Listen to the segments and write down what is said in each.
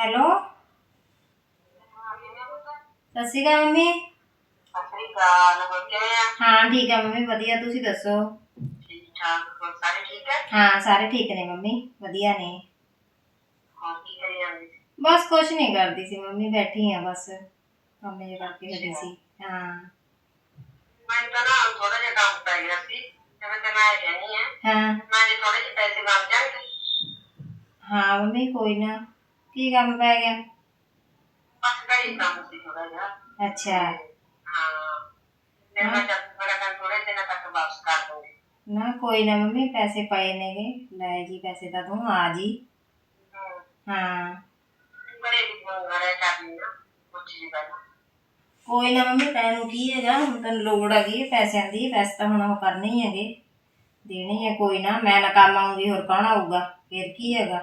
Hello ਸਤਿ ਸ਼੍ਰੀ ਅਕਾਲ mummy ਸਤਿ ਅਕਾਲ ਹੋਰ ਕਿਵੇਂ ਆ ਹਾਂ ਠੀਕ ਹੈ ਮੰਮੀ ਵਧੀਆ ਤੁਸੀਂ ਦੱਸੋ ਠੀਕ ਠਾਕ ਹੋਰ ਸਾਰੇ ਠੀਕ ਹੈ ਹਾਂ ਸਾਰੇ ਠੀਕ ਨੇ ਮੰਮੀ ਵਧੀਆ ਨੇ ਹੋਰ ਕੀ ਕਰੀ ਜਾਂਦੀ ਸੀ? ਬਸ ਕੁਛ ਨਹੀਂ ਕਰਦੀ ਸੀ ਮੰਮੀ ਬੈਠੀ ਆ ਬਸ ਕੰਮ ਜੇ ਕਰਕੇ ਹਟੀ ਸੀ ਹਾਂ ਮੈਨੂੰ ਤਾਂ ਨਾ ਥੋੜਾ ਜਿਹਾ ਕੰਮ ਪੈ ਗਿਆ ਸੀ ਤੇ ਮੈਂ ਤੇ ਮੈਂ ਜਾਣੀ ਆ ਹਾਂ ਮੈਂ ਜੇ ਥੋੜੇ ਜਿਹੇ ਪੈਸੇ ਬਣ ਜਾਣਗੇ ਹਾਂ ਮੰਮੀ ਕੋਈ ਨਾ ਕੀ ਕੰਮ ਪੈ ਗਿਆ? ਬਸ ਕਰੀ ਕੰਮ ਸੀ ਥੋੜਾ ਜਿਹਾ। ਅੱਛਾ। ਹਾਂ। ਤੇ ਮੈਂ ਜਦ ਥੋੜਾ ਕੰਮ ਥੋੜੇ ਦਿਨਾਂ ਤੱਕ ਵਾਪਸ ਕਰ ਦੂੰਗੀ ਨਾ ਕੋਈ ਨਾ ਮੰਮੀ ਪੈਸੇ ਪਏ ਨੇਗੇ। ਲੈ ਜੀ ਪੈਸੇ ਤਾਂ ਤੂੰ ਆ ਜੀ। ਹੂੰ। ਹਾਂ। ਵੀ ਕਰਨੀ ਨਾ ਕੋਈ ਨਾ ਮੰਮੀ ਤੈਨੂੰ ਕੀ ਹੈਗਾ? ਹੁਣ ਤੈਨੂੰ ਲੋੜ ਹੈਗੀ ਪੈਸਿਆਂ ਦੀ ਵੈਸੇ ਤਾਂ ਹੁਣ ਉਹ ਕਰਨੇ ਹੀ ਹੈਗੇ। ਦੇਣੇ ਹੀ ਆ ਕੋਈ ਨਾ। ਮੈਂ ਨਾ ਕੰਮ ਆਉਂਗੀ ਹੋਰ ਕੌਣ ਆਊਗਾ? ਫਿਰ ਕੀ ਹੈਗਾ?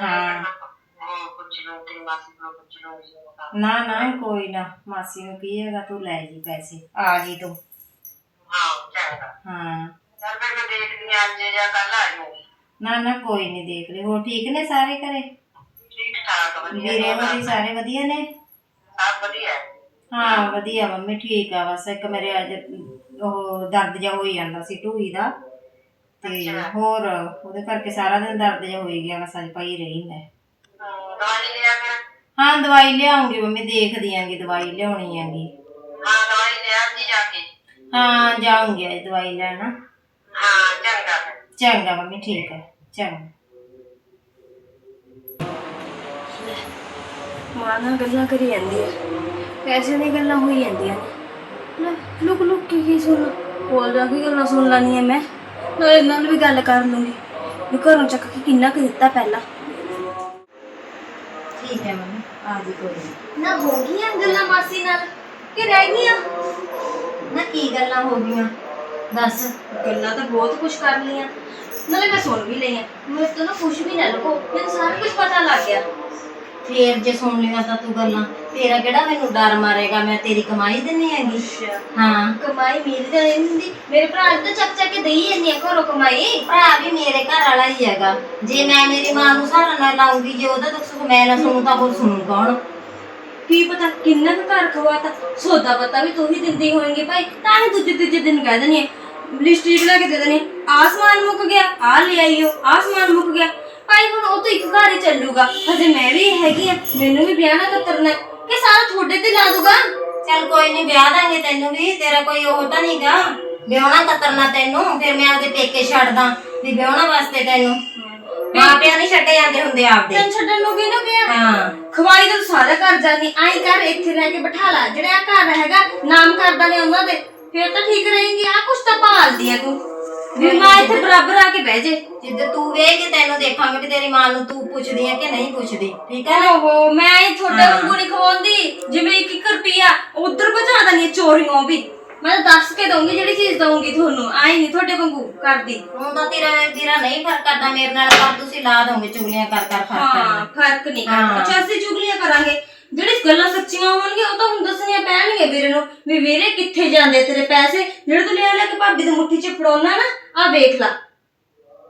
ਹਾਂ। ਨੂੰ ਨੂੰ ਕੋਈ ਨਾ। ਮਾਸੀ ਨੂੰ ਕੀ ਹੈਗਾ ਤੂੰ ਲੈ ਜੀ ਪੈਸੇ। ਆ ਜੀ ਤੂੰ। ਹਾਂ। ਨਾ ਨਾ ਕੋਈ ਨਹੀਂ ਦੇਖ ਲਈ ਹੋਰ ਠੀਕ ਨੇ ਸਾਰੇ ਘਰੇ? ਠੀਕ ਠਾਕ ਵਧੀਆ। ਵੀਰੇ ਹੋਰੀ ਸਾਰੇ ਵਧੀਆ ਨੇ? ਹੈ। ਵਧੀਆ। ਮੰਮੀ ਠੀਕ ਆ। ਬਸ ਇੱਕ ਮੇਰੇ ਅੱਜ ਉਹ ਦਰਦ ਜਿਹਾ ਹੋਈ ਜਾਂਦਾ ਸੀ ਢੂਈ ਦਾ। ਤੇ ਅੱਛਾ। ਹੋਰ ਉਹਦੇ ਕਰਕੇ ਸਾਰਾ ਦਿਨ ਦਰਦ ਜਿਹਾ ਹੋਈ ਗਿਆ ਬਸ ਅੱਜ ਪਈ ਰਹੀ ਮੈਂ। ਹਮ, ਦਵਾਈ ਲਿਆ ਫਿਰ ਹਾਂ ਦਵਾਈ ਲਿਆਉਂਗੀ ਮੰਮੀ ਦੇਖਦੀ ਆਂਗੀ ਦਵਾਈ ਲਿਆਉਣੀ ਆਂਗੀ। ਹਾਂ ਦਵਾਈ ਲਿਆ ਜੀ ਜਾ ਕੇ। ਹਾਂ ਜਾਉਂਗੀ ਅੱਜ ਦਵਾਈ ਲੈਣ। ਹਾਂ ਚੰਗਾ। ਫਿਰ ਚੰਗਾ ਮੰਮੀ ਠੀਕ ਹੈ ਚੰਗਾ। ਮਾਂ ਨਾਲ ਗੱਲਾਂ ਕਰੀ ਜਾਂਦੀ ਹੈ। ਪੈਸੇ ਦੀ ਗੱਲਾਂ ਹੋਈ ਜਾਂਦੀਆਂ ਨੇ। ਲੈ ਲੁਕ ਲੁਕ ਕੇ ਕੀ ਸੁਣ ਕੋਲ ਜਾ ਕੇ ਗੱਲਾਂ ਸੁਣ ਲੈਣੀ ਹੈ ਮੈਂ? ਨਾਲੇ ਨਾਲ ਵੀ ਗੱਲ ਕਰ ਲੂੰਗੀ। ਵੀ ਘਰੋਂ ਚੱਕ ਕੇ ਕਿੰਨਾ ਕੁ ਦਿੱਤਾ ਪਹਿਲਾਂ। ਠੀਕ ਹੈ ਮੰਮੀ ਆ ਜੀ ਕੋਈ ਨੀ। ਨਾ ਹੋ ਗਈਆਂ ਗੱਲਾਂ ਮਾਸੀ ਨਾਲ ਕਿ ਰਹਿ ਗਈਆਂ? ਨਾ ਕੀ ਗੱਲਾਂ ਹੋ ਗਈਆਂ? ਦੱਸ ਗੱਲਾਂ ਤਾਂ ਬਹੁਤ ਕੁਝ ਕਰ ਲਈਆਂ। ਨਾਲੇ ਮੈਂ ਸੁਣ ਵੀ ਲਈਆਂ ਮੇਰੇ ਤੋਂ ਨਾ ਕੁਝ ਵੀ ਨਾ ਲੁਕੋ ਮੈਨੂੰ ਸਾਰਾ ਕੁਝ ਪਤਾ ਲੱਗ ਗਿਆ। ਫੇਰ ਜੇ ਸੁਣ ਲਈਆਂ ਤਾਂ ਤੂੰ ਗੱਲਾਂ। ਤੇਰਾ ਕਿਹੜਾ ਮੈਨੂੰ ਡਰ ਮਾਰੇਗਾ? ਮੈਂ ਤੇਰੀ ਕਮਾਈ ਦਿੰਨੀ ਹੈਗੀ। ਹਾਂ। ਕਮਾਈ ਮੇਰੀ ਤਾਂ ਨਹੀਂ ਹੁੰਦੀ। ਮੇਰੇ ਭਰਾ ਨੂੰ ਤਾਂ ਚੱਕ ਚੱਕ ਕੇ ਦੇਈ ਜਾਂਦੀ ਆ ਘਰੋਂ ਕਮਾਈ। ਭਰਾ ਵੀ ਮੇਰੇ ਘਰ ਵਾਲਾ ਹੀ ਹੈਗਾ। ਜੇ ਮੈਂ ਮੇਰੀ ਮਾਂ ਨੂੰ ਸਹਾਰਾ ਨਾ ਲਾਉਂਗੀ ਜੇ ਉਹਦਾ ਦੁੱਖ ਸੁੱਖ ਮੈਂ ਨਾ ਸੁਣੂ ਤਾਂ ਹੋਰ ਸੁਣੂ ਕੌਣ? ਕੀ ਪਤਾ ਕਿੰਨਾ ਕੁ ਘਰ ਖਵਾਤਾ। ਸੌਦਾ ਪਤਾ ਵੀ ਤੂੰ ਹੀ ਦਿੰਦੀ ਹੋਏਂਗੀ ਭਾਈ। ਤਾਂ ਹੀ ਦੂਜੇ ਤੀਜੇ ਦਿਨ ਕਹਿ ਦਨੀ ਲਿਸਟ ਜੀ ਲੈ ਕੇ ਦੇ ਦਨੀ ਆਸਮਾਨ ਮੁੱਕ ਗਿਆ ਆ ਲੈ ਆਈਓ ਆਸਮਾਨ ਮੁੱਕ ਗਿਆ। ਭਾਈ ਹੁਣ ਉਹ ਤਾਂ ਇੱਕ ਘਰ ਹੀ ਚੱਲੂਗਾ। ਹਜੇ ਮੈਂ ਵੀ ਹੈਗੀ ਆ ਮੈਨੂੰ ਵੀ ਵਿਆਹ ਨਾ ਕਰਨਾ ਕਿ ਸਾਰਾ ਤੁਹਾਡੇ ਤੇ ਲਾ ਦੂਗਾ? ਚੱਲ ਕੋਈ ਨਹੀਂ ਵਿਆਹ ਦਾਂਗੇ ਤੈਨੂੰ ਵੀ ਤੇਰਾ ਕੋਈ ਉਹ ਤਾਂ ਨਹੀਂਗਾ ਵਿਆਹਣਾ ਕਤਰਨਾ ਤੈਨੂੰ ਫਿਰ ਮੈਂ ਆਪਦੇ ਪੇਕੇ ਛੱਡਦਾ ਵੀ ਵਿਆਹਣਾ ਵਾਸਤੇ ਤੈਨੂੰ। ਮਾਂ ਪਿਓ ਨਹੀਂ ਛੱਡੇ ਜਾਂਦੇ ਹੁੰਦੇ ਆਪਦੇ। ਤੈਨੂੰ ਛੱਡਣ ਨੂੰ ਕਿਹਨੂੰ ਗਿਆ ਹਾਂ। ਖਵਾਈ ਤਾਂ ਸਾਰਾ ਘਰ ਜਾਨੀ ਆਈ ਕਰ ਇੱਥੇ ਲੈ ਕੇ ਬਿਠਾ ਲਾ। ਜਿਹੜਾ ਘਰ ਹੈਗਾ ਨਾਮ ਕਰਦਾ ਨੇ ਉਹਨਾਂ ਦੇ। ਫਿਰ ਤਾਂ ਠੀਕ ਰਹੇਂਗੀ ਆ ਕੁਛ ਤਾਂ ਭਾਲਦੀ ਆ ਤੂੰ। ਵੀ ਮਾਂ ਇੱਥੇ ਬਰਾਬਰ ਆ ਕੇ ਬਹਿ ਜੇ। ਜਿੱਦ ਤੂੰ ਵੇਖ ਤੈਨੂੰ ਦੇਖਾਂਗੇ ਵੀ ਤੇਰੀ ਮਾਂ ਨੂੰ ਤੂੰ ਪੁੱਛਦੀ ਹੈ ਕਿ ਨਹੀਂ ਪੁੱਛਦੀ ਠੀਕ ਹੈ ਨਾ? ਓਹੋ ਮੈਂ ਇਹ ਤੁਹਾਡੇ ਹਾਂ। ਵਾਂਗੂ ਨਹੀਂ ਖਵਾਉਂਦੀ। ਜਿਵੇਂ ਇੱਕ ਇੱਕ ਰੁਪਿਆ ਉਧਰ ਪਹੁੰਚਾ ਦਣੀ ਚੋਰੀਆਂ ਵੀ। ਮੈਂ ਤਾਂ ਦੱਸ ਕੇ ਦਊਂਗੀ ਜਿਹੜੀ ਚੀਜ਼ ਦਊਂਗੀ ਤੁਹਾਨੂੰ ਆਈ ਨਹੀਂ ਤੁਹਾਡੇ ਵਾਂਗੂ ਕਰਦੀ। ਹੁਣ ਤਾਂ ਤੇਰਾ ਵੀਰਾ ਨਹੀਂ ਫ਼ਰਕ ਕਰਦਾ ਮੇਰੇ ਨਾਲ ਪਰ ਤੁਸੀਂ ਲਾ ਦੋਗੇ ਚੁਗਲੀਆਂ ਕਰ ਕਰ ਫ਼ਰਕ ਹਾਂ ਕਰਨਾ। ਫ਼ਰਕ ਨਹੀਂ ਹਾਂ। ਕਰਦਾ ਅੱਛਾ ਅਸੀਂ ਚੁਗਲੀਆਂ ਕਰਾਂਗੇ। ਜਿਹੜੀ ਗੱਲਾਂ ਸੱਚੀਆਂ ਹੋਣਗੀਆਂ ਉਹ ਤਾਂ ਹੁਣ ਦੱਸਣੀਆਂ ਪੈਣਗੀਆਂ ਵੀਰੇ ਨੂੰ ਵੀ ਵੀਰੇ ਕਿੱਥੇ ਜਾਂਦੇ ਤੇਰੇ ਪੈਸੇ? ਜਿਹੜੇ ਤੂੰ ਲਿਆ ਲਿਆ ਕੇ ਭਾਬੀ ਦੀ ਮੁੱਠੀ 'ਚ ਫੜਾਉਣਾ ਨਾ ਆ ਵੇਖ ਲੈ।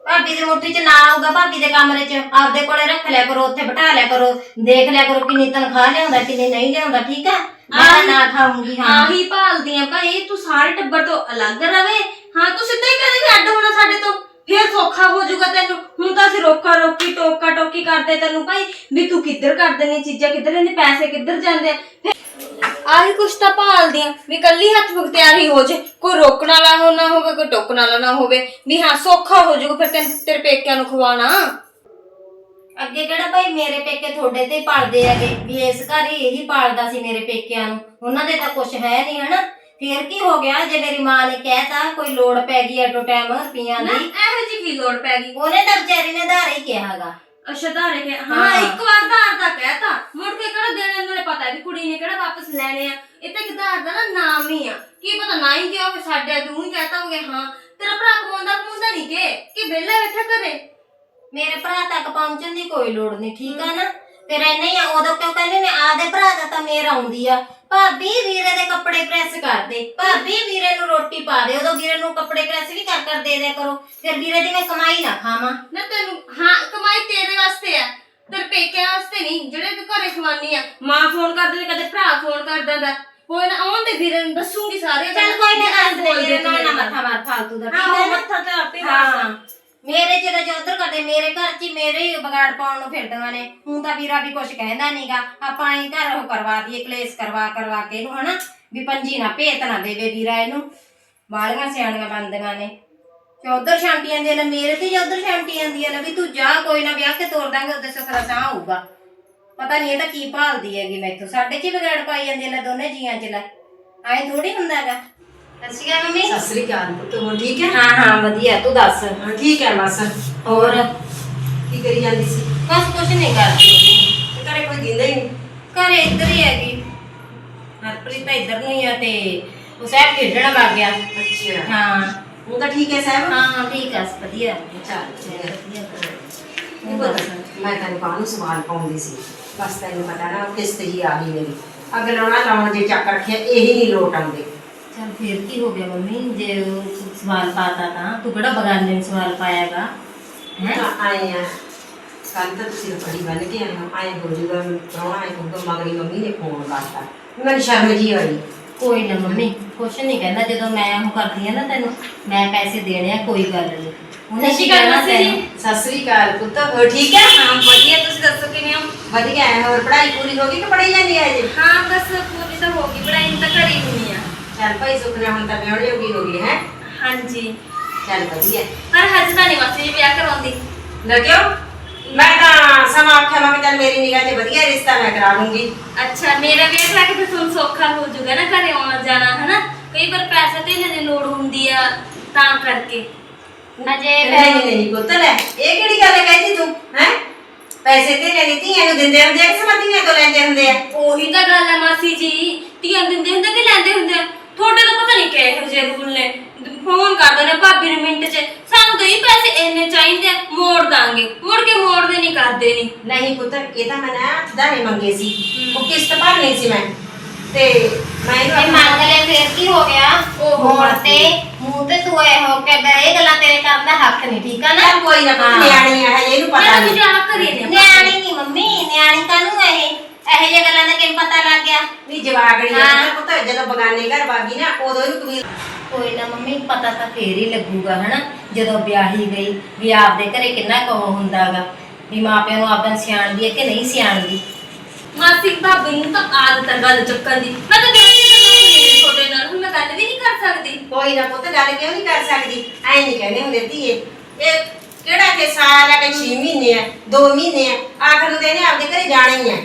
ਭਾਬੀ ਦੀ ਮੁੱਠੀ 'ਚ ਨਾ ਆਊਗਾ ਭਾਬੀ ਦੇ ਕਮਰੇ 'ਚ ਆਪਦੇ ਕੋਲੇ ਰੱਖ ਲਿਆ ਕਰੋ ਉੱਥੇ ਬਿਠਾ ਲਿਆ ਕਰੋ ਦੇਖ ਲਿਆ ਕਰੋ ਕਿੰਨੀ ਤਨਖਾਹ ਲਿਆਉਂਦਾ ਕਿੰਨੀ ਨਹੀਂ ਲਿਆਉਂਦਾ ਠੀਕ ਹੈ? ਮੈਂ ਨਾ ਖਾਊਂਗੀ ਹਾਂ। ਆਹੀ ਭਾਲਦੀਆਂ ਭਾਈ ਤੂੰ ਸਾਰੇ ਟੱਬਰ ਤੋਂ ਅਲੱਗ ਰਵੇ। ਹਾਂ ਤੂੰ ਸਿੱਧਾ ਹੀ ਕਹਿੰਦੇ ਵੀ ਅੱਡ ਹੋਣਾ ਸਾਡੇ ਤੋਂ। ਫੇਰ ਸੌਖਾ ਹੋ ਜਾਊਗਾ ਤੈਨੂੰ। ਹੁਣ ਤਾਂ ਅਸੀਂ ਰੋਕਾ ਰੋਕੀ, ਟੋਕਾ ਟੋਕੀ ਕਰਦੇ ਤੈਨੂੰ ਭਾਈ, ਵੀ ਤੂੰ ਕਿੱਧਰ ਕਰਦੇ ਨੇ ਚੀਜ਼ਾਂ, ਕਿੱਧਰ ਨੇ ਪੈਸੇ ਕਿੱਧਰ ਜਾਂਦੇ ਆ? ਫਿਰ ਆਹੀ ਕੁਛ ਤਾਂ ਭਾਲਦੀਆਂ ਵੀ ਕੱਲੀ ਹੱਥ ਮੁਖਤਿਆਰ ਹੀ ਹੋ ਜੇ। ਕੋਈ ਰੋਕਣ ਵਾਲਾ ਹੋ ਨਾ ਹੋਵੇ, ਕੋਈ ਟੋਕਣ ਵਾਲਾ ਨਾ ਹੋਵੇ। ਵੀ ਹਾਂ, ਸੌਖਾ ਹੋ ਜਾਊਗਾ ਫਿਰ ਤੈਨੂੰ ਤੇਰੇ ਪੇਕਿਆਂ ਨੂੰ ਖਵਾਣਾ ਅੱਗੇ ਕਿਹੜਾ ਭਾਈ ਮੇਰੇ ਪੇਕੇ ਤੁਹਾਡੇ ਤੇ ਹੀ ਪਾਲਦੇ ਹੈਗੇ? ਵੀ ਇਸ ਘਰ ਹੀ ਇਹੀ ਪਾਲਦਾ ਸੀ ਮੇਰੇ ਪੇਕਿਆਂ ਨੂੰ। ਉਹਨਾਂ ਦੇ ਤਾਂ ਕੁਝ ਹੈ ਨਹੀਂ, ਹਨਾ? ਫੇਰ ਕੀ ਹੋ ਗਿਆ? ਜੇ ਮੇਰੀ ਮਾਂ ਨੇ ਕਹਿਤਾ ਕੋਈ ਲੋੜ ਪੈ ਗਈ ਐਟੋ ਟਾਈਮ ਰੁਪਈਆਂ ਨਾ ਦੀ। ਇਹੋ ਜਿਹੀ ਕੀ ਲੋੜ ਪੈ ਗਈ? ਉਹਨੇ ਤਾਂ ਵਿਚਾਰੀ ਨੇ ਧਾਰੇ ਹੀ ਕਿਹਾਗਾ ਅੱਛਾ ਧਾਰੇ ਕੇ ਹਾਂ। ਹਾਂ। ਇੱਕ ਵਾਰ ਧਾਰ ਦਾ ਕਹਿਤਾ ਮੁੜ ਕੇ ਕਿਹੜਾ ਦੇਣੇ ਉਹਨਾਂ ਨੇ ਪਤਾ ਵੀ ਕੁੜੀ ਨੇ ਕਿਹੜਾ ਵਾਪਸ ਲੈਣੇ ਆ। ਇਹ ਤਾਂ ਇੱਕ ਧਾਰ ਦਾ ਨਾ ਨਾਮ ਹੀ ਆ। ਕੀ ਪਤਾ ਨਾ ਹੀ ਕਿਹਾ ਹੋਵੇ ਸਾਡੇ ਤੂੰ ਹੀ ਕਹਤਾ ਹੋਗੇ ਹਾਂ। ਤੇਰਾ ਭਰਾ ਕਮਾਉਂਦਾ ਕਮਾਉਂਦਾ ਨਹੀਂ ਕਿ? ਕਿ ਵਿਹਲਾ ਬੈਠਾ ਘਰੇ? ਮੇਰੇ ਭਰਾ ਤੱਕ ਪਹੁੰਚਣ ਦੀ ਕੋਈ ਲੋੜ ਨਹੀਂ ਠੀਕ ਆ ਨਾ? ਫਿਰ ਇੰਨੇ ਆ, ਉਦੋਂ ਕਿਉਂ ਕਹਿੰਦੇ ਨੇ ਆਦੇ ਭਰਾ ਦਾ ਤਾਂ ਮੇਰ ਆਉਂਦੀ ਆ। ਭਾਬੀ ਵੀਰੇ ਦੇ ਕੱਪੜੇ ਪ੍ਰੈਸ ਕਰ ਦੇ। ਭਾਬੀ ਵੀਰੇ ਨੂੰ ਰੋਟੀ ਪਾ ਦੇ ਉਦੋਂ ਵੀਰੇ ਨੂੰ ਕੱਪੜੇ ਪ੍ਰੈਸ ਵੀ ਕਰ ਕਰ ਦੇ ਦਿਆ ਕਰੋ। ਫਿਰ ਵੀਰੇ ਦੀ ਮੈਂ ਕਮਾਈ ਨਾ ਖਾਵਾਂ। ਨਾ ਤੈਨੂੰ ਹਾਂ ਕਮਾਈ ਤੇਰੇ ਵਾਸਤੇ ਆ। ਤੇਰੇ ਪੇਕਿਆਂ ਵਾਸਤੇ ਨਹੀਂ ਜਿਹੜੇ ਤੂੰ ਘਰੇ ਖਵਾਨੀ ਆ। ਮਾਂ ਫੋਨ ਕਰਦੀ ਤੇ ਕਦੇ ਭਰਾ ਫੋਨ ਕਰ ਦਿੰਦਾ। ਕੋਈ ਨਾ ਆਉਣ ਵੀਰੇ ਨੂੰ ਦੱਸੂਗੀ ਸਾਰੇ ਚੱਲ ਕੋਈ ਨਾ ਦੱਸ ਵੀਰੇ ਨੂੰ ਨਾ ਮੱਥਾ ਮਾਰ ਫਾਲਤੂ ਦਾ। ਠੀਕ ਮੱਥਾ ਤੇ ਆਪੇ ਹਾਂ। ਮੇਰੇ ਜਿਹੜਾ ਜੋ ਉਧਰ ਕਰਦੇ, ਮੇਰੇ ਘਰ 'ਚ ਹੀ ਮੇਰੇ ਹੀ ਵਿਗਾੜ ਪਾਉਣ ਨੂੰ ਫਿਰਦੀਆਂ ਨੇ। ਹੁਣ ਤਾਂ ਵੀਰਾ ਵੀ ਕੁਝ ਕਹਿੰਦਾ ਨਹੀਂਗਾ ਆਪਾਂ ਹੀ ਘਰ ਉਹ ਕਰਵਾ ਦਈਏ, ਕਲੇਸ਼ ਕਰਵਾ ਕਰਵਾ ਕੇ ਇਹਨੂੰ ਹਨਾ, ਵੀ ਪੰਜੀ ਨਾ ਭੇਤ ਨਾ ਦੇਵੇ ਵੀਰਾ ਇਹਨੂੰ। ਬਾਲੀਆਂ ਸਿਆਣੀਆਂ ਬੰਦੀਆਂ ਨੇ। ਚੌਧਰ ਸ਼ਾਂਟੀਆਂ ਦੇ ਨੇ, ਮੇਰੇ ਤੇ ਚੌਧਰ ਸ਼ਾਂਟੀਆਂ ਦੀਆਂ ਨੇ, ਵੀ ਤੂੰ ਜਾ, ਕੋਈ ਨਾ ਵਿਆਹ ਕੇ ਤੋਰ ਦਾਂਗੇ, ਉਹਦੇ ਸੁੱਖ ਦਾ ਸਾਹ ਹੋਊਗਾ ਪਤਾ ਨਹੀਂ ਇਹ ਤਾਂ ਕੀ ਭਾਲਦੀ ਹੈਗੀ ਮੈਥੋਂ। ਸਾਡੇ 'ਚ ਹੀ ਵਿਗਾੜ ਪਾਈ ਜਾਂਦੀ ਨੇ ਦੋਨੇ ਜੀਆਂ 'ਚ ਲੈ। ਐਂ ਥੋੜੀ ਹੁੰਦਾ ਹੈਗਾ। ਸੱਚੀ ਗੱਲ ਮੰਮੀ। ਸਤਿ ਸ੍ਰੀ ਅਕਾਲ ਪੁੱਤ ਠੀਕ ਹੈ? ਹਾਂ ਹਾਂ ਵਧੀਆ ਤੂੰ ਦੱਸ? ਹਾਂ ਠੀਕ ਹੈ ਬਸ। ਹੋਰ? ਕੀ ਕਰੀ ਜਾਂਦੀ ਸੀ? ਬਸ ਕੁਝ ਨਹੀਂ ਕਰਦੀ। ਤੇ ਘਰੇ ਕੋਈ ਦਿੰਦਾ ਹੀ ਨਹੀਂ? ਘਰੇ ਇੱਧਰ ਹੀ ਹੈਗੀ। ਹਰਪ੍ਰੀਤ ਤਾਂ ਇੱਧਰ ਨੂੰ ਹੀ ਆ ਤੇ ਉਹ ਸਾਹਿਬ ਖੇਡਣ ਲੱਗ ਗਿਆ। ਅੱਛਾ। ਹਾਂ। ਉਹ ਤਾਂ ਠੀਕ ਹੈ ਸਾਹਿਬ? ਹਾਂ ਹਾਂ ਠੀਕ ਆ ਵਧੀਆ ਚੱਲ ਵਧੀਆ। ਤੂੰ ਦੱਸ, ਮੈਂ ਤੈਨੂੰ ਕਾਹਨੂੰ ਸਵਾਲ ਪਾਉਂਦੀ ਸੀ। ਬਸ ਤੈਨੂੰ ਪਤਾ ਨਾ ਕਿਸ਼ਤ ਹੀ ਆ ਗਈ ਮੇਰੀ। ਲਾਉਣ ਜੇ ਚੱਕ ਰੱਖਿਆ ਇਹੀ ਨਹੀਂ ਲੋਟ ਆਉਂਦੇ। ਚਲ ਫੇਰ ਕੀ ਹੋ ਗਿਆ ਮੰਮੀ? ਜੇ ਉਹ ਸਵਾਲ ਪਾਤਾ ਤਾਂ। ਤੂੰ ਕਿਹੜਾ ਬਗਾਨੇ ਨੂੰ ਸਵਾਲ ਪਾਇਆਗਾ? ਹੈ? ਤਾਂ ਆਏ ਆ। ਕੱਲ ਤਾਂ ਤੁਸੀਂ ਬੜੀ ਬਣ ਕੇ ਆਏ ਹੋ। ਆਏ ਹੋ ਜੂਗਾ ਪ੍ਰਾਹੁਣਾ ਆਏ ਹੋਊਗਾ ਮਗਰੀ ਮੰਮੀ ਨੇ ਫੋਨ ਕਰਤਾ। ਮੈਨੂੰ ਸ਼ਰਮ ਜੀ ਆਈ। ਕੋਈ ਨਾ ਮੰਮੀ ਕੁਛ ਨਹੀਂ ਕਹਿੰਦਾ। ਜਦੋਂ ਮੈਂ ਉਹ ਕਰਦੀ ਆ ਨਾ ਤੈਨੂੰ ਮੈਂ ਪੈਸੇ ਦੇਣੇ ਆ ਕੋਈ ਗੱਲ ਨਹੀਂ ਉਹਨੇ ਕੀ ਜੀ। ਤੈਨੂੰ? ਸਤਿ ਸ੍ਰੀ ਅਕਾਲ ਪੁੱਤ। ਹੋਰ ਠੀਕ ਹੈ? ਹਾਂ ਵਧੀਆ। ਤੁਸੀਂ ਦੱਸੋ ਕਿਵੇਂ ਹੋ? ਵਧੀਆ। ਹੈ ਹੋਰ ਪੜ੍ਹਾਈ ਪੂਰੀ ਹੋ ਗਈ ਕਿ ਪੜ੍ਹਾਈ ਜਾਂਦੀ ਹੈ ਜੀ ਹਾਂ ਬਸ ਪੂਰੀ ਤਾਂ ਹੋ ਗਈ। ਪੜਾਈ ਤਾਂ ਘਰੇ ਹੁੰਨੀ ਆ। ਚੱਲ ਭਾਈ ਸੁਖਨਾ ਹੁਣ ਤਾਂ ਵਿਆਹਣ ਜੋਗੀ ਹੋ ਗਈ ਹੈ? ਹਾਂਜੀ। ਚੱਲ ਵਧੀਆ। ਪਰ ਹਜੇ ਤਾਂ ਨਹੀਂ ਮਾਸੀ ਵਿਆਹ ਕਰਾਉਂਦੀ। ਲੱਗਿਓ ਮੈਂ ਤਾਂ ਸਮਾਂ ਆਖਿਆ ਮੈਂ ਕਿਹਾ ਚੱਲ ਮੇਰੀ ਨਿਗਾਹ 'ਚ ਵਧੀਆ ਰਿਸ਼ਤਾ ਮੈਂ ਕਰਾ ਲੂੰਗੀ। ਅੱਛਾ ਮੇਰਾ ਵਿਆਹ ਕਰਾ ਕੇ ਫਿਰ ਤੁਹਾਨੂੰ ਸੌਖਾ ਹੋ ਜਾਊਗਾ ਨਾ ਘਰੇ ਆਉਣਾ ਜਾਣਾ ਹਨਾ? ਕਈ ਵਾਰ ਪੈਸੇ ਧੇਲੇ ਦੀ ਲੋੜ ਹੁੰਦੀ ਆ ਤਾਂ ਕਰਕੇ। ਅਜੇ ਨਹੀਂ ਨਹੀਂ ਪੁੱਤ ਲੈ ਇਹ ਕਿਹੜੀ ਗੱਲ ਕਹਿਤੀ ਤੂੰ ਹੈ? ਪੈਸੇ ਤੇ ਲੈਣੀ ਧੀਆਂ ਨੂੰ ਦਿੰਦੇ ਹੁੰਦੇ ਆ ਕਿ ਸਮਝੀਆਂ ਤੋਂ ਲੈਂਦੇ ਹੁੰਦੇ ਆ? ਉਹੀ ਤਾਂ ਗੱਲ ਹੈ ਮਾਸੀ ਜੀ। ਧੀਆਂ ਦਿੰਦੇ ਹੁੰਦੇ ਕਿ ਲੈਂਦੇ ਹੁੰਦੇ ਆ? ਤੁਹਾਡੇ ਤਾਂ ਪਤਾ ਨਹੀਂ ਕਿਹੋ ਜਿਹੇ ਰੂਲ ਨੇ। ਫੋਨ ਕਰਦੇ ਨੇ ਭਾਬੀ ਨੂੰ ਮਿੰਟ 'ਚ। ਸਾਨੂੰ ਤਾਂ ਇਹ ਪੈਸੇ ਇੰਨੇ ਚਾਹੀਦੇ ਆ ਮੋੜ ਦਾਂਗੇ। ਮੁੜ ਕੇ ਮੋੜਦੇ ਨਹੀਂ ਕਰਦੇ ਨਹੀਂ। ਨਹੀਂ ਪੁੱਤ ਇਹ ਤਾਂ ਮੈਂ ਨਾ ਦਾਣੇ ਮੰਗੇ ਸੀ। ਉਹ ਕਿਸ਼ਤ ਭਰਨੀ ਸੀ ਮੈਂ। ਤੇ ਮੈਂ ਇਹ ਮੰਗ ਲੈ ਫੇਰ ਕੀ ਹੋ ਗਿਆ? ਓਹੋ, ਮੋੜ। ਤੇ ਮੂੰਹ ਤੇ ਤੂੰ ਇਹ ਹੋ ਕੇ ਇਹ ਗੱਲਾਂ ਤੇਰੇ ਕਰਨ ਦਾ ਹੱਕ ਨਹੀਂ ਠੀਕ ਆ ਨਾ? ਕੋਈ ਨਾ। ਨਿਆਣੀ ਆ ਹਜੇ ਇਹਨੂੰ ਪਤਾ ਨਹੀਂ। ਨਿਆਣੀ ਨਹੀਂ ਮੰਮੀ ਨਿਆਣੀ ਕਾਹਨੂੰ ਇਹ? ਇਹੋ ਜਿਹੇ ਗੱਲਾਂ ਦਾ ਕਿਵੇਂ ਪਤਾ ਲੱਗ ਗਿਆ? ਵੀ ਜਵਾਗੜੀ ਆ। ਹਾਂ। ਪੁੱਤ ਜਦੋਂ ਬਗਾਨੇ ਘਰ ਬਾਗੀ ਨਾ ਉਦੋਂ ਇਹਨੂੰ ਕਬੀਰ ਕੋਈ ਨਾ ਮੰਮੀ ਪਤਾ ਤਾਂ ਫੇਰ ਹੀ ਲੱਗੂਗਾ ਹਨਾ? ਜਦੋਂ ਵਿਆਹੀ ਗਈ ਵੀ ਆਪਦੇ ਘਰੇ ਕਿੰਨਾ ਕੋ ਹੁੰਦਾਗਾ। ਵੀ ਮਾਪਿਆਂ ਨੂੰ ਆਪਦਾ ਸਿਆਣਦੀ ਹੈ ਕਿ ਨਹੀਂ ਸਿਆਣਦੀ? ਮਾਸੀ ਭਾਬੀ ਨੂੰ ਤਾਂ ਆਦਤ ਹੈ ਗੱਲ ਚੱਕਣ ਦੀ। ਮੈਂ ਤਾਂ ਕਹਿੰਦੀ ਨਹੀਂ ਤੁਹਾਡੇ ਨਾਲ ਹੁਣ ਮੈਂ ਗੱਲ ਵੀ ਨਹੀਂ ਕਰ ਸਕਦੀ। ਕੋਈ ਨਾ ਪੁੱਤ ਗੱਲ ਕਿਉਂ ਨਹੀਂ ਕਰ ਸਕਦੀ? ਐ ਨਹੀਂ ਕਹਿੰਦੇ ਹੁੰਦੇ ਧੀਏ। ਇਹ ਕਿਹੜਾ ਕਿ ਸਾਲ ਆ ਕਿ 6 ਮਹੀਨੇ ਆ 2 ਮਹੀਨੇ ਆ? ਆਖਰ ਨੂੰ ਤੇ ਇਹਨੇ ਆਪਦੇ ਘਰੇ ਜਾਣਾ ਹੀ ਆ।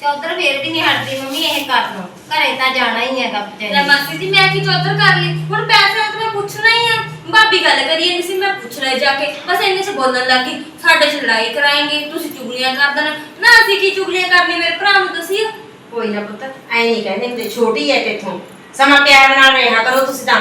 ਚੌਧਰ ਫੇਰ ਵੀ ਨਹੀਂ ਹਟਦੀ ਮੰਮੀ ਇਹ ਕਰ ਲੋ ਘਰੇ ਤਾਂ ਜਾਣਾ ਹੀ ਹੈਗਾ ਲੈ ਬੱਚੇ ਮਾਸੀ ਜੀ ਮੈਂ ਕੀ ਚੌਧਰ ਕਰ ਲਈ? ਹੁਣ ਪੈਸੇ ਤਾਂ ਮੈਂ ਪੁੱਛਣਾ ਹੀ ਆ। ਭਾਬੀ ਗੱਲ ਕਰੀਏ ਨਹੀਂ ਸੀ ਮੈਂ ਪੁੱਛਣਾ ਜਾ ਕੇ। ਬਸ ਇੰਨੇ ਚ ਬੋਲਣ ਲੱਗੀ ਸਾਡੇ ਚ ਲੜਾਈ ਕਰਾਏਂਗੇ ਤੁਸੀਂ ਚੁਗਲੀਆਂ ਕਰ ਦੇਣਾ। ਨਾ ਅਸੀਂ ਕੀ ਚੁਗਲੀਆਂ ਕਰਨੀ ਮੇਰੇ ਭਰਾ ਨੂੰ ਦੱਸਿਓ ਕੋਈ ਨਾ ਪੁੱਤ ਐ ਨਹੀਂ ਕਹਿੰਦੇ ਹੁੰਦੇ ਛੋਟੀ ਐ ਤੇਥੋਂ ਸਮਾਂ ਪਿਆਰ ਨਾਲ ਰਹਿਆ ਕਰੋ ਤੁਸੀਂ ਤਾਂ।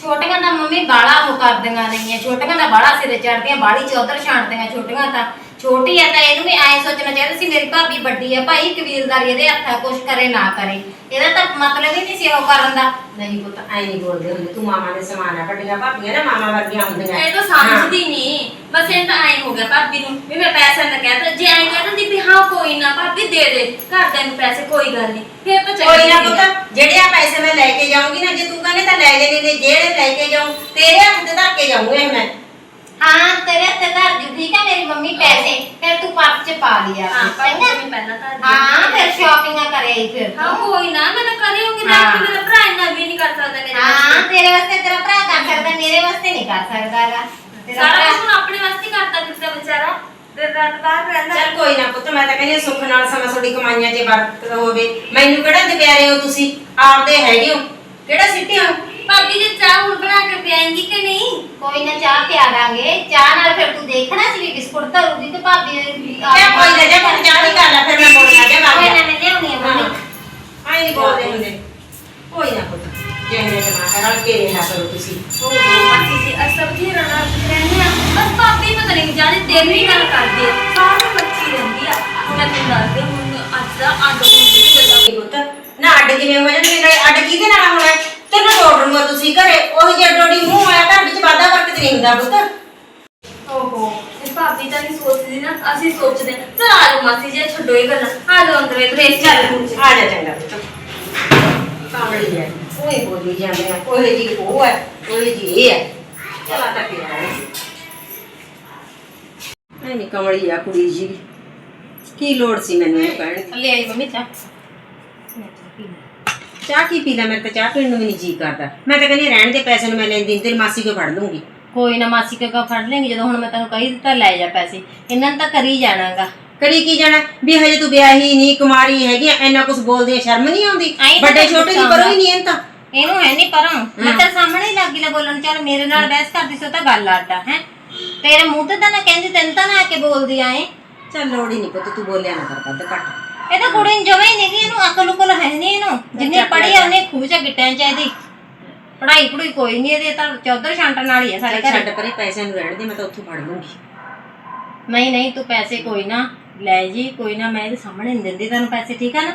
ਛੋਟੀਆਂ ਤਾਂ ਮੰਮੀ ਬਾਲਾ ਉਹ ਕਰਦੀਆਂ ਨਹੀਂ ਛੋਟੀਆਂ ਦਾ ਬਾਲਾ ਸਿਰੇ ਚੜਦੀਆਂ ਬਾਲੀ ਚੌਧਰ ਛਾਣਦੀਆਂ ਛੋਟੀਆਂ ਤਾਂ। ਛੋਟੀ ਆ ਤਾਂ ਇਹਨੂੰ ਵੀ ਐ ਸੋਚਣਾ ਚਾਹੀਦਾ ਸੀ ਮੇਰੀ ਭਾਬੀ ਵੱਡੀ ਆ ਭਾਈ ਕਬੀਲਦਾਰੀ ਇਹਦੇ ਹੱਥਾਂ ਕੁਛ ਕਰੇ ਨਾ ਕਰੇ। ਇਹਦਾ ਤਾਂ ਮਤਲਬ ਹੀ ਨਹੀਂ ਸੀ ਉਹ ਕਰਨ ਦਾ। ਨਹੀਂ ਪੁੱਤ ਐ ਨਹੀਂ ਬੋਲਦੇ ਹੁੰਦੇ ਤੂੰ ਮਾਮਾ ਦੇ ਸਮਾਨ ਆ ਵੱਡੀਆਂ ਭਾਬੀਆਂ ਨਾ ਮਾਮਾ ਵਰਗੀਆਂ ਹੁੰਦੀਆਂ। ਇਹ ਤਾਂ ਸਮਝਦੀ ਨਹੀਂ ਬਸ ਇਹ ਤਾਂ ਐਂ ਹੋ ਗਿਆ ਭਾਬੀ ਨੂੰ ਵੀ ਮੈਂ ਪੈਸਾ ਨਾ ਕਹਿਤਾ ਜੇ ਐਂ ਕਹਿ ਦਿੰਦੀ ਵੀ ਹਾਂ ਕੋਈ ਨਾ ਭਾਬੀ ਦੇ ਦੇ ਘਰਦਿਆਂ ਨੂੰ ਪੈਸੇ ਕੋਈ ਗੱਲ ਨਹੀਂ ਫੇਰ ਤਾਂ ਕੋਈ ਨਾ ਪੁੱਤ ਜਿਹੜੇ ਆ ਪੈਸੇ ਮੈਂ ਲੈ ਕੇ ਜਾਊਂਗੀ ਨਾ ਜੇ ਤੂੰ ਕਹਿੰਦੇ ਤਾਂ ਲੈ ਲੈ ਨਹੀਂ ਜਿਹੜੇ ਲੈ ਕੇ ਜਾਊਂ ਤੇਰੇ ਹੱਥ ਤੇ ਧਰ ਕੇ ਜਾਊਂਗੀ ਮੈਂ। ਹਾਂ ਤੇਰੇ ਹੱਥੇ ਧਰ ਜੂ ਠੀਕ ਆ ਮੇਰੀ ਮੰਮੀ ਪੈਸੇ। ਫਿਰ ਤੂੰ ਪਰਸ ਚ ਪਾ ਲਿਆ ਹਾਂ ਚੰਗਾ? ਭਾਬੀ ਪਹਿਲਾਂ ਤਾਂ ਹਾਂ ਫਿਰ ਸ਼ਾਪਿੰਗਾਂ ਕਰੇ ਫਿਰ ਹਾਂ ਤੂੰ ਕੋਈ ਨਾ ਮੈਂ ਤਾਂ ਕਰੀ ਹੋਊਗੀ ਨਾ ਹਾਂ। ਮੇਰਾ ਭਰਾ ਇੰਨਾ ਵੀ ਨਹੀਂ ਕਰ ਸਕਦਾ ਮੇਰੇ ਹਾਂ ਵਾਸਤੇ। ਤੇਰੇ ਵਾਸਤੇ ਤੇਰਾ ਭਰਾ ਕਰ ਸਕਦਾ ਮੇਰੇ ਵਾਸਤੇ ਨਹੀਂ ਕਰ ਸਕਦਾਗਾ। ਤੇਰਾ ਸਾਰਾ ਭਰਾ ਕੁਝ ਹੁਣ ਆਪਣੇ ਵਾਸਤੇ ਹੀ ਕਰਦਾ ਫਿਰਦਾ ਵਿਚਾਰਾ। ਦਿਨ ਰਾਤ ਬਾਹਰ ਰਹਿੰਦਾ ਚੱਲ ਕੋਈ ਨਾ ਪੁੱਤ ਮੈਂ ਤਾਂ ਕਹਿੰਦੀ ਹਾਂ ਸੁੱਖ ਨਾਲ ਸਮਾਂ ਤੁਹਾਡੀ ਕਮਾਈਆਂ 'ਚ ਵਰਤ ਹੋਵੇ। ਮੈਨੂੰ ਕਿਹੜਾ ਦੁਪਿਆਰੇ ਹੋ ਤੁਸੀਂ? ਆਪਦੇ ਹੈਗੇ ਹੋ। ਕਿਹੜਾ ਸਿੱਟੇ ਹੋ? ਭਾਬੀ ਜੀ ਚਾਹ ਹੁਣ ਬਣਾ ਕੇ ਪਿਆਏਂਗੀ ਕਿ ਨਹੀਂ? ਕੋਈ ਨਾ ਚਾਹ ਪਿਆ ਦਾਂਗੇ। ਚਾਹ ਨਾਲ ਫਿਰ ਤੂੰ ਦੇਖਣਾ ਸੀ ਵੀ ਬਿਸਕੁਟ ਧਰੂਗੀ ਤੇ ਭਾਬੀ ਕਿਆ ਕੋਈ ਨਾ ਜੇ ਕੋਈ ਚਾਹ ਨਹੀਂ ਕਰਨਾ ਫਿਰ ਮੈਂ ਮੋੜ ਲਾ ਕੇ ਮਾਰ ਕੋਈ ਨਾ ਮੈਂ ਲਿਆਉਣੀ ਆ ਮੰਮੀ। ਆਈ ਨਹੀਂ ਬੋਲਦੇ ਹੁੰਦੇ। ਕੋਈ ਨਾ ਪੁੱਤ ਜਿਹਨੇ ਜਮਾ ਕਰ ਕੇ ਰਿਹਾ ਕਰੋ ਤੁਸੀਂ। ਉਹ ਮਾਸੀ ਜੀ ਅਸਬ ਜੀ ਰਣਾ ਰਹਿੰਦੇ ਆ। ਬਸ ਭਾਬੀ ਪਤਾ ਨਹੀਂ ਜਾਣੇ ਦਿਨ ਵੀ ਗੱਲ ਕਰਦੀ ਆ। ਸਾਰੀ ਬੱਚੀ ਰਹਿੰਦੀ ਆ। ਮੈਂ ਤੁਹਾਨੂੰ ਦੱਸਦੇ ਹੁਣ ਅੱਜ ਦਾ ਅੱਡ ਹੋਣ ਦੀ ਗੱਲਾਂ ਨਹੀਂ ਪੁੱਤ ਨਾ ਅੱਡ ਕਿਵੇਂ ਹੋ ਜਾਂਦੇ? ਅੱਡ ਕਿਹਦੇ ਨਾਲ ਹੋਣਾ? ਤੈਨੂੰ ਡੋੜ ਲੂਗਾ ਤੁਸੀਂ ਘਰੇ। ਉਹ ਜੇ ਡੋੜੀ ਮੂੰਹ ਆਇਆ ਤੁਹਾਡੇ ਚ ਵਾਦਾ ਵਰਕਤ ਨਹੀਂ ਹੁੰਦਾ ਪੁੱਤ। ਓਹੋ ਭਾਬੀ ਤਾਂ ਨਹੀਂ ਸੋਚਦੀ ਨਾ ਅਸੀਂ ਸੋਚਦੇ ਚਲ ਆ ਜਾਓ ਮਾਸੀ ਜੀ ਛੱਡੋ ਇਹ ਗੱਲਾਂ। ਆ ਜਾਓ ਅੰਦਰ ਇਹ ਰੇਸ ਚੱਲ ਆ ਜਾ ਚੰਗਾ ਪੁੱਤ। ਕਾਮੜੀ ਹੈ ਉਹੀ ਬੋਲੀ ਜਾਂਦੇ ਆ ਕੋਈ ਜੀ ਉਹ ਹੈ ਕੋਈ ਜੀ ਇਹ ਹੈ। ਚਲਾ ਤਾਂ ਪਿਆ ਹੈ। ਐ ਨਹੀਂ ਕਮੜੀ ਆ ਕੁੜੀ ਜੀ। ਕੀ ਲੋੜ ਸੀ ਮੈਨੂੰ ਇਹ ਕਹਿਣ ਦੀ? ਲੈ ਆਈ ਮੰਮੀ ਚਾਹ। ਚਾਹ ਕੀ ਪੀ ਲਾ ਮੇਰੇ ਤਾਂ ਚਾਹ ਪੀਣ ਨੂੰ ਵੀ ਨਹੀਂ ਜੀ ਕਰਦਾ। ਮੈਂ ਤਾਂ ਕਹਿੰਦੀ ਰਹਿਣ ਦੇ ਪੈਸੇ ਨੂੰ ਮੈਂ ਲੈਂਦੀ ਨੀ, ਤੇਰੀ ਮਾਸੀ ਕੋ ਫੜ ਲੂੰਗੀ ਕੋਈ ਨਾ ਮਾਸੀ ਕਾ ਫੜ ਲੈਂਗੇ ਜਦੋਂ ਹੁਣ ਮੈਂ ਤੈਨੂੰ ਕਹੀ ਦਿੱਤਾ ਲੈ ਜਾ ਪੈਸੇ। ਇਹਨਾਂ ਨੇ ਤਾਂ ਕਰੀ ਜਾਣਾਗਾ। ਕਰੀ ਕੀ ਜਾਣਾ? ਵੀ ਹਜੇ ਤੂੰ ਵਿਆਹੀ ਨਹੀਂ ਕੁਮਾਰੀ ਹੈਗੀ ਆਂ, ਇੰਨਾ ਕੁਝ ਬੋਲਦੀ ਆ ਸ਼ਰਮ ਨਹੀਂ ਆਉਂਦੀ? ਆਈ ਤਾਂ ਵੱਡੇ ਛੋਟੇ ਦੀ ਕਰੋ ਹੀ ਨਹੀਂ ਇਹਨਾਂ ਤਾਂ। ਇਹਨੂੰ ਹੈ ਨਹੀਂ ਪਰਾਂ। ਮੈਂ ਤੇਰੇ ਸਾਹਮਣੇ ਹੀ ਲੱਗੀ ਲੈ ਬੋਲਣ ਚੱਲ ਮੇਰੇ ਨਾਲ ਬਹਿਸ ਕਰਦੀ ਸੀ ਤਾਂ ਗੱਲ ਆਟਾ ਹੈ। ਤੇਰੇ ਮੂੰਹ ਤੇ ਤਾਂ ਨਾ ਕਹਿੰਦੀ ਤੈਨੂੰ ਤਾਂ ਨਾ ਆ ਕੇ ਬੋਲਦੀ ਆਏ। ਚੱਲ ਲੋੜ ਹੀ ਨਹੀਂ ਪੁੱਤ ਤੂੰ ਬੋਲਿਆ ਨਾ ਕਰ ਵੱਧ ਘੱਟ। ਇਹ ਤਾਂ ਕੁੜੀ ਨੂੰ ਜਮੇ ਹੀ ਨਹੀਂ ਇਹਨੂੰ ਅਕਲ ਉਕਲ ਹੈ ਨਹੀਂ ਇਹਨੂੰ। ਜਿੰਨੀ ਪੜ੍ਹੀ ਆ ਉਹਨੇ ਖੂਹ ਚ ਗਿੱਟਿਆਂ ਚ ਇਹਦੀ। ਪੜ੍ਹਾਈ ਪੜੂਈ ਕੋਈ ਨਹੀਂ ਇਹਦੇ ਤਾਂ ਚੌਧਰ ਛਾਂਟਣ ਵਾਲੀ ਹੈ ਸਾਰੇ ਘਰੇ। ਛੱਡ ਪਰੇ ਪੈਸਿਆਂ ਨੂੰ ਰਹਿਣ ਦੇ ਮੈਂ ਤਾਂ ਉੱਥੋਂ ਫੜ ਲੂੰਗੀ। ਨਹੀਂ ਨਹੀਂ ਤੂੰ ਪੈਸੇ ਕੋਈ ਨਾ ਲੈ ਜੀ ਕੋਈ ਨਾ ਮੈਂ ਇਹਦੇ ਸਾਹਮਣੇ ਨਹੀਂ ਦਿੰਦੀ ਤੈਨੂੰ ਪੈਸੇ ਠੀਕ ਆ ਨਾ?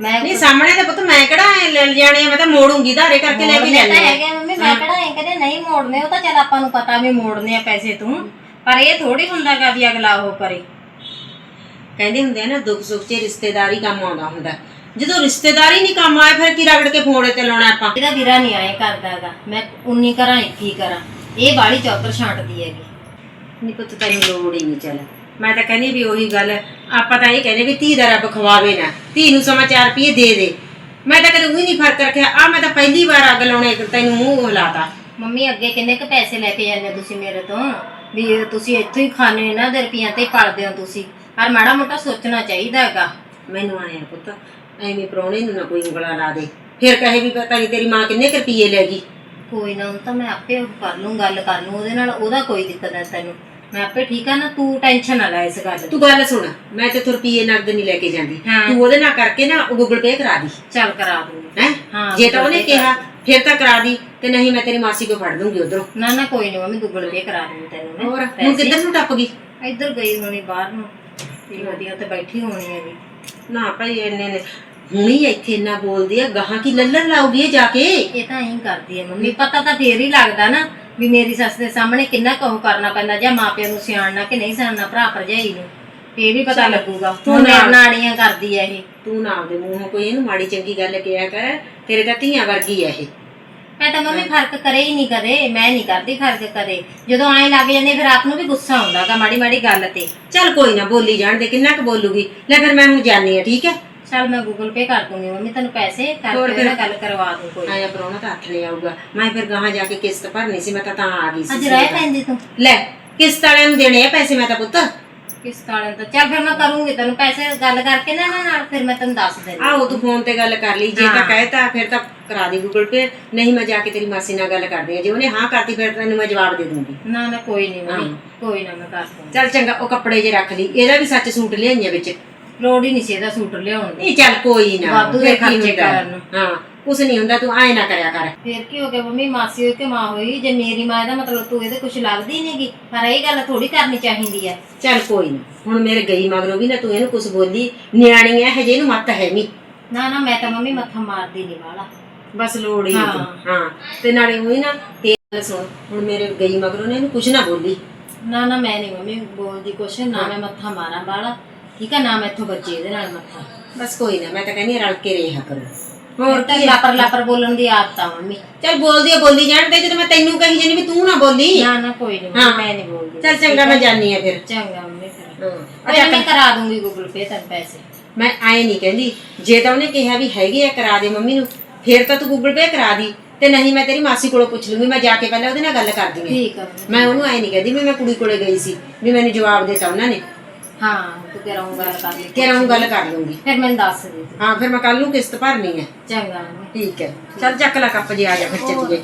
ਮੈਂ ਨਹੀਂ ਸਾਹਮਣੇ ਤਾਂ ਪੁੱਤ ਮੈਂ ਕਿਹੜਾ ਐਂ ਲੈ ਜਾਣੇ ਆ ਮੈਂ ਤਾਂ ਮੋੜੂੰਗੀ ਧਾਰੇ ਕਰਕੇ ਲੈ ਕੇ ਮੋੜਨੇ ਤਾਂ ਹੈਗੇ ਆ ਮੰਮੀ ਮੈਂ ਕਿਹੜਾ ਐ ਕਦੇ ਨਹੀਂ ਮੋੜਨੇ ਉਹ ਤਾਂ ਚੱਲ ਆਪਾਂ ਨੂੰ ਪਤਾ ਵੀ ਮੋੜਨੇ ਆ ਪੈਸੇ ਤੂੰ। ਪਰ ਇਹ ਥੋੜੀ ਹੁੰਦਾਗਾ ਵੀ ਅਗਲਾ ਉਹ ਕਰੇ। ਕਹਿੰਦੇ ਹੁੰਦੇ ਆ ਨਾ ਦੁੱਖ ਸੁੱਖ 'ਚ ਰਿਸ਼ਤੇਦਾਰੀ ਕੰਮ ਆਉਂਦਾ ਹੁੰਦਾ। ਜਦੋਂ ਰਿਸ਼ਤੇਦਾਰੀ ਨਹੀਂ ਕੰਮ ਆਏ ਫਿਰ ਕੀ ਰਗੜ ਕੇ ਫੋੜੇ ਤੇ ਲਾਉਣਾ ਆਪਾਂ? ਇਹਦਾ ਵੀਰਾ ਨਹੀਂ ਆਏ ਕਰਦਾਗਾ ਮੈਂ ਉਨੀ ਕਰਾਂ ਇੱਕੀ ਕਰਾਂ। ਇਹ ਬਾੜੀ ਚੌਧਰ ਛਾਂਟਦੀ ਹੈਗੀ। ਨਹੀਂ ਪੁੱਤ ਤੈਨੂੰ ਲੋੜ ਹੀ ਨਹੀਂ ਚੱਲ। ਮੈਂ ਤਾਂ ਕਹਿੰਦੀ ਵੀ ਉਹੀ ਗੱਲ ਆਪਾਂ ਤਾਂ ਇਹ ਕਹਿੰਦੇ ਵੀ ਧੀ ਦਾ ਰੱਬ ਖਵਾਵੇ ਨਾ ਧੀ ਨੂੰ ਸਮਾਂ ਚਾਰ ਰੁਪਏ ਦੇ ਦੇ। ਮੈਂ ਤਾਂ ਕਦੇ ਉਹੀ ਨਹੀਂ ਫ਼ਰਕ ਰੱਖਿਆ। ਆ ਮੈਂ ਤਾਂ ਪਹਿਲੀ ਵਾਰ ਅੱਗ ਲਾਉਣੇ ਤੈਨੂੰ ਮੂੰਹ ਲਾਤਾ। ਮੰਮੀ ਅੱਗੇ ਕਿੰਨੇ ਕ ਪੈਸੇ ਲੈ ਕੇ ਜਾਂਦੇ ਹੋ ਤੁਸੀਂ ਮੇਰੇ ਤੋਂ? ਵੀ ਤੁਸੀਂ ਇੱਥੋਂ ਹੀ ਖਾਣੇ ਇਹਨਾਂ ਦੇ ਰੁਪਈਆਂ ਤੇ ਪਲਦੇ ਹੋ ਤੁਸੀਂ। ਪਰ ਮਾੜਾ ਮੋਟਾ ਸੋਚਣਾ ਚਾਹੀਦਾ ਹੈਗਾ। ਮੈਨੂੰ ਆਇਆ ਪੁੱਤ ਐਵੇਂ ਪ੍ਰਾਹੁਣੇ ਨੂੰ ਨਾ ਕੋਈ ਉਂਗਲਾ ਲਾ ਦੇ। ਫਿਰ ਕਹੇ ਵੀ ਪਤਾ ਨਹੀਂ ਤੇਰੀ ਮਾਂ ਕਿੰਨੇ ਕੁ ਰੁਪਏ ਲੈ ਗਈ? ਕੋਈ ਨਾ ਤਾਂ ਮੈਂ ਆਪੇ ਉਹ ਕਰ ਲੂੰ ਗੱਲ ਕਰ ਲੂੰ ਉਹਦੇ ਨਾਲ ਉਹਦਾ ਕੋਈ ਦਿੱਕਤ ਨਹੀਂ ਤੈਨੂੰ ਮੈਂ ਆਪੇ ਠੀਕ ਆ ਨਾ ਤੂੰ ਟੈਨਸ਼ਨ ਨਾ ਲੈ ਇਸ ਗੱਲ ਦੀ। ਤੂੰ ਗੱਲ ਸੁਣ ਮੈਂ ਤੇ ਰੁਪਏ ਨਗਦ ਨਹੀਂ ਲੈ ਕੇ ਜਾਂਦੀ। ਹਾਂ। ਤੂੰ ਉਹਦੇ ਨਾਲ ਕਰਕੇ ਨਾ ਗੂਗਲ ਪੇ ਕਰਾ ਦੀ। ਚੱਲ ਕਰਾ ਦੂੰਗੀ ਹੈ? ਹਾਂ, ਜੇ ਤਾਂ Google ਉਹਨੇ Pay ਕਿਹਾ ਫਿਰ ਤਾਂ ਕਰਾ ਦੀ ਤੇ ਨਹੀਂ ਮੈਂ ਤੇਰੀ ਮਾਸੀ ਕੋ ਫੜ ਦੂੰਗੀ ਉਧਰੋਂ। ਨਾ ਨਾ ਕੋਈ ਨਹੀਂ ਮੰਮੀ ਗੂਗਲ ਪੇ ਕਰਾ ਦੂੰਗੀ ਤੈਨੂੰ ਮੈਂ। ਹੋਰ ਹੁਣ ਪੈਸੇ। ਕਿੱਧਰ ਨੂੰ ਟੱਪ ਗਈ? ਇੱਧਰ ਗਈ ਹੋਣੀ ਬਾਹਰ ਨੂੰ। ਤੇ ਵਧੀਆ ਤੇ ਬੈਠੀ ਹੋਣੀ ਹੈਗੀ ਨਾ ਭਾਈ ਇੰਨੇ ਨੇ। ਹੁਣੀ ਇੱਥੇ ਇੰਨਾ ਬੋਲਦੀ ਆ ਗਾਹਾਂ ਕੀ ਲੱਲਰ ਲਾਉਗੀ ਇਹ ਜਾ ਕੇ? ਇਹ ਤਾਂ ਐਂ ਕਰਦੀ ਹੈ ਮੰਮੀ ਪਤਾ ਤਾਂ ਫੇਰ ਹੀ ਲੱਗਦਾ ਨਾ ਵੀ ਮੇਰੀ ਸੱਸ ਦੇ ਸਾਹਮਣੇ ਕਿੰਨਾ ਕਹੋ ਕਰਨਾ ਪੈਂਦਾ ਜਾਂ ਮਾਪਿਆਂ ਨੂੰ ਸਿਆਣਨਾ ਕਿ ਨਹੀਂ ਸਿਆਣਨਾ ਭਰਾ ਭਰਜਾਈ ਨੂੰ। ਇਹ ਵੀ ਪਤਾ ਲੱਗੂਗਾ। ਤੂੰ ਨਾੜੀਆਂ ਕਰਦੀ ਹੈ ਇਹ। ਤੂੰ ਨਾ ਆਪਦੇ ਮੂੰਹੋਂ ਕੋਈ ਇਹਨੂੰ ਮਾੜੀ ਚੰਗੀ ਗੱਲ ਕਿਹਾ ਕਰ ਤੇਰੇ ਤਾਂ ਧੀਆਂ ਵਰਗੀ ਆ ਇਹ। ਮੈਂ ਤਾਂ ਮੰਮੀ ਫ਼ਰਕ ਕਰੇ ਹੀ ਨਹੀਂ ਕਦੇ ਮੈਂ ਨਹੀਂ ਕਰਦੀ ਫ਼ਰਕ ਕਦੇ। ਜਦੋਂ ਐਂ ਲੱਗ ਜਾਂਦੇ ਫਿਰ ਆਪ ਨੂੰ ਵੀ ਗੁੱਸਾ ਆਉਂਦਾਗਾ ਮਾੜੀ ਮਾੜੀ ਗੱਲ ਤੇ। ਚੱਲ ਕੋਈ ਨਾ ਬੋਲੀ ਜਾਣ ਦੇ ਕਿੰਨਾ ਕੁ ਬੋਲੂਗੀ? ਲੈ ਫਿਰ ਮੈਂ ਹੁਣ ਜਾਣੀ ਆ ਠੀਕ ਹੈ? ਚੱਲ ਮੈਂ ਗੂਗਲ ਪੇ ਕਰ ਦੂੰਗੀ ਮੰਮੀ ਤੈਨੂੰ ਪੈਸੇ ਹੋਰ ਕਰਕੇ ਫਿਰ? ਗੱਲ ਕਰਵਾ ਦੂੰ ਕੋਈ। ਆਇਆ ਪਰੋਣਾ ਤਾਂ ਹੱਥ ਨਹੀਂ ਆਊਗਾ। ਮੈਂ ਫਿਰ ਗਾਹਾਂ ਜਾ ਕੇ ਕਿਸ਼ਤ ਭਰਨੀ ਸੀ ਮੈਂ ਤਾਂ ਤਾਂ ਆ ਗਈ ਸੀ ਅੱਜ ਰਹਿ ਪੈਂਦੀ ਤੂੰ। ਲੈ ਕਿਸ਼ਤ ਵਾਲਿਆਂ ਨੂੰ ਦੇਣੇ ਆ ਪੈਸੇ ਮੈਂ ਤਾਂ ਪੁੱਤ। ਕਿਸ ਤਾਲੇ ਤਾਂ? ਚੱਲ ਫਿਰ ਮੈਂ ਕਰੂੰਗੀ ਤੈਨੂੰ ਪੈਸੇ ਗੱਲ ਕਰਕੇ ਨਾ ਇਹਨਾਂ ਨਾਲ ਫਿਰ ਮੈਂ ਤੈਨੂੰ ਦੱਸ ਦੇਣੀ ਆਹੋ ਤੂੰ ਫੋਨ ਤੇ ਗੱਲ ਕਰ ਲਈ। ਜੇ ਤਾਂ ਹਾਂ। ਕਹਿਤਾ ਫਿਰ ਤਾਂ ਕਰਾ ਦੀ ਗੂਗਲ ਪੇ ਨਹੀਂ ਮੈਂ ਜਾ ਕੇ ਤੇਰੀ ਮਾਸੀ ਨਾਲ ਗੱਲ ਕਰਦੀ ਆ ਜੇ ਉਹਨੇ ਹਾਂ ਕਰਤੀ ਫਿਰ ਤੈਨੂੰ ਮੈਂ ਜਵਾਬ ਦੇ ਦੂੰਗੀ। ਨਾ ਨਾ ਕੋਈ ਨਹੀਂ ਕੋਈ ਨਾ ਮੈਂ ਕਰ ਦੂੰਗੀ। ਚੱਲ ਚੰਗਾ ਉਹ ਕੱਪੜੇ ਜੇ ਰੱਖ ਲਈ। ਇਹਦਾ ਵੀ ਸੱਚ ਸੂਟ ਲਿਆਈਆਂ ਵਿੱਚ। ਲੋੜ ਹੀ ਨਹੀਂ ਸੀ ਇਹਦਾ ਸੂਟ ਲਿਆਉਣ ਦੀ ਨਹੀਂ ਚੱਲ ਕੋਈ ਨਾ। ਵਾਧੂ ਦੇ ਫਿਰ ਕੀ ਖਰਚੇ ਹੁੰਦਾ? ਕਰਨ ਨੂੰ। ਹਾਂ। ਕੁਛ ਨਹੀਂ ਹੁੰਦਾ ਤੂੰ ਐ ਨਾ ਕਰਿਆ ਕਰ। ਫਿਰ ਕੀ ਹੋ ਗਿਆ ਮੰਮੀ ਮਾਸੀ ਹੋਈ ਕਿ ਮਾਂ ਹੋਈ ਜੇ ਮੇਰੀ ਮਾਂ ਦਾ ਮਤਲਬ ਤੂੰ ਇਹਦੇ ਕੁਝ ਲੱਗਦੀ ਨਹੀਂਗੀ ਪਰ ਇਹ ਗੱਲ ਥੋੜੀ ਕਰਨੀ ਚਾਹੀਦੀ ਹੈ ਚੱਲ ਕੋਈ ਨਾ ਹੁਣ ਮੇਰੇ ਗਈ ਮਗਰੋਂ ਵੀ ਨਾ ਤੂੰ ਇਹਨੂੰ ਕੁਛ ਬੋਲੀ ਨਿਆਣੀ ਐ ਹਜੇ ਇਹਨੂੰ ਮੱਤ ਹੈ ਨਹੀਂ ਨਾ ਨਾ ਮੈਂ ਤਾਂ ਮੰਮੀ ਮੱਥਾ ਮਾਰਦੀ ਨਹੀਂ ਵਾਲਾ। ਬਸ ਲੋੜ ਹੀ ਨਹੀਂ ਹਾਂ। ਤੂੰ। ਹਾਂ। ਤੇ ਨਾਲੇ ਹੋਈ ਨਾ ਤੇ ਗੱਲ ਸੁਣ ਹੁਣ ਮੇਰੇ ਗਈ ਮਗਰੋਂ ਨੇ ਇਹਨੂੰ ਕੁਛ ਨਾ ਬੋਲੀ। ਨਾ ਨਾ ਮੈਂ ਨਹੀਂ ਮੰਮੀ ਬੋਲਦੀ ਕੁਛ ਨਾ ਮੈਂ ਮੱਥਾ ਮਾਰਾਂ ਵਾਲਾ। ਠੀਕ ਹੈ ਨਾ ਮੈਥੋਂ ਬੱਚੇ ਇਹਦੇ ਨਾਲ ਮੱਥਾ। ਬਸ ਕੋਈ ਨਾ ਮੈਂ ਤਾਂ ਕਹਿੰਦੀ ਹਾਂ ਰਲ ਕੇ ਰਿਹਾ ਕਰੋ। ਹੋਰ ਤਾਂ ਲਾਪਰ ਲਾਪਰ ਬੋਲਣ ਦੀ ਆਦਤ ਆ ਮੰਮੀ। ਚੱਲ ਬੋਲਦੀ ਆ ਬੋਲੀ ਜਾਣ ਤੇ ਜਦੋਂ ਮੈਂ ਤੈਨੂੰ ਕਹੀ ਜਾਨੀ ਵੀ ਤੂੰ ਨਾ ਬੋਲੀ। ਨਾ ਨਾ ਕੋਈ ਨਹੀਂ ਹਾਂ। ਮੈਂ ਨਹੀਂ ਬੋਲਦੀ। ਚੱਲ ਚੰਗਾ ਮੈਂ ਜਾਨੀ ਆ ਫਿਰ। ਚੰਗਾ ਮੰਮੀ ਫਿਰ। ਹਾਂ। ਅੱਛਾ ਮੈਂ ਕਰਾ ਦੂੰਗੀ ਗੂਗਲ ਪੇ ਤੈਨੂੰ ਪੈਸੇ। ਮੈਂ ਆਏ ਨਹੀਂ ਕਹਿੰਦੀ ਜੇ ਤਾਂ ਉਹਨੇ ਕਿਹਾ ਵੀ ਹੈਗੇ ਆ ਕਰਾ ਦੇ ਮੰਮੀ ਨੂੰ ਫਿਰ ਤਾਂ ਤੂੰ ਗੂਗਲ ਪੇ ਕਰਾ ਦੀ। ਤੇ ਨਹੀਂ ਮੈਂ ਤੇਰੀ ਮਾਸੀ ਕੋਲੋਂ ਪੁੱਛ ਲੂੰਗੀ ਮੈਂ ਜਾ ਕੇ ਪਹਿਲਾਂ ਉਹਦੇ ਨਾਲ ਗੱਲ ਕਰਦੀ ਹਾਂ ਠੀਕ ਆ ਮੰਮੀ। ਮੈਂ ਉਹਨੂੰ ਆਏ ਨਹੀਂ ਕਹਿੰਦੀ ਵੀ ਮੈਂ ਕੁੜੀ ਕੋਲੇ ਗਈ ਸੀ ਵੀ ਮੈਨੂੰ ਜਵਾਬ ਦੇਤਾ ਉਹਨਾਂ ਨੇ। ਹਾਂ ਤੂੰ ਕਿਹੜਾ ਗੱਲ ਕਰ ਲਈ। ਕਿ ਉਹ ਗੱਲ ਕਰ ਲੂੰਗੀ ਫਿਰ ਮੈਨੂੰ ਦੱਸ ਦੇ। ਹਾਂ ਫਿਰ ਮੈਂ ਕੱਲ ਨੂੰ ਕਿਸ਼ਤ ਭਰਨੀ ਹੈ। ਚੰਗਾ। ਠੀਕ ਹੈ। ਚੱਲ ਚੱਕ ਲੈ ਕੱਪ ਜੇ ਆ ਜਾ ਫਿਰ ਚੱਲੀਏ।